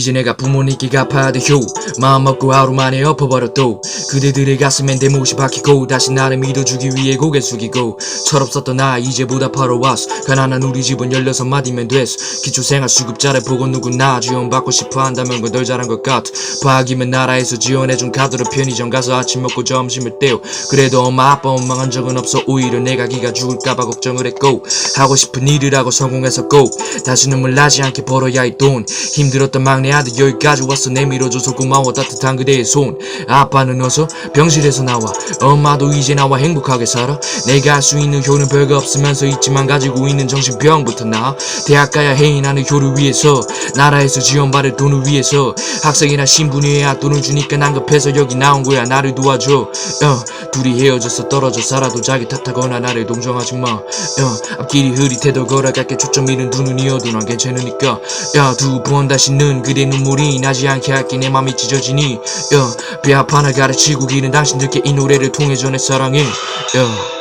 이제 내가 부모님께 갚아야 돼효 마음 먹고 하루 만에 엎어버렸도 그대들의 가슴엔 내 못이 박히고 다시 나를 믿어주기 위해 고개 숙이고 철없었던 나 이제 보답하러 왔어. 가난한 우리 집은 16마디면 됐어. 기초생활 수급자를 보고 누구나 지원받고 싶어 한다면 그덜 잘한 것 같아. 과학이면 나라에서 지원해준 카드로 편의점 가서 아침 먹고 점심을 때워. 그래도 엄마 아빠 원망한 적은 없어. 오히려 내가 기가 죽을까봐 걱정을 했고 하고 싶은 일을 하고 성공했었고 다시 눈물 나지 않게 벌어야 할 돈. 힘들었던 막내 아들 여기까지 왔어. 내밀어줘서 고마워. 따뜻한 그대의 손. 아빠는 어서 병실에서 나와. 엄마도 이제 나와. 행복하게 살아. 내가 할 수 있는 효는 별거 없으면서 있지만 가지고 있는 정신병부터 나. 대학 가야 해인하는 효를 위해서. 나라에서 지원받을 돈을 위해서. 학생이나 신분이어야 돈을 주니까 난 급해서 여기 나온 거야. 나를 도와줘. 어, 둘이 헤어져서 떨어져 살아도 자기 탓하거나 나를 동정하지 마. 어, 앞길이 흐릿해도 걸어갈게. 초점 잃은 두 눈이어도 난 괜찮으니까. 야두 번 다시는 그대 눈물이 나지 않게 할게 내 맘이 찢어지니 야, 배 아파 나 가르치고 기는 당신들께 이 노래를 통해 전해 사랑해 야.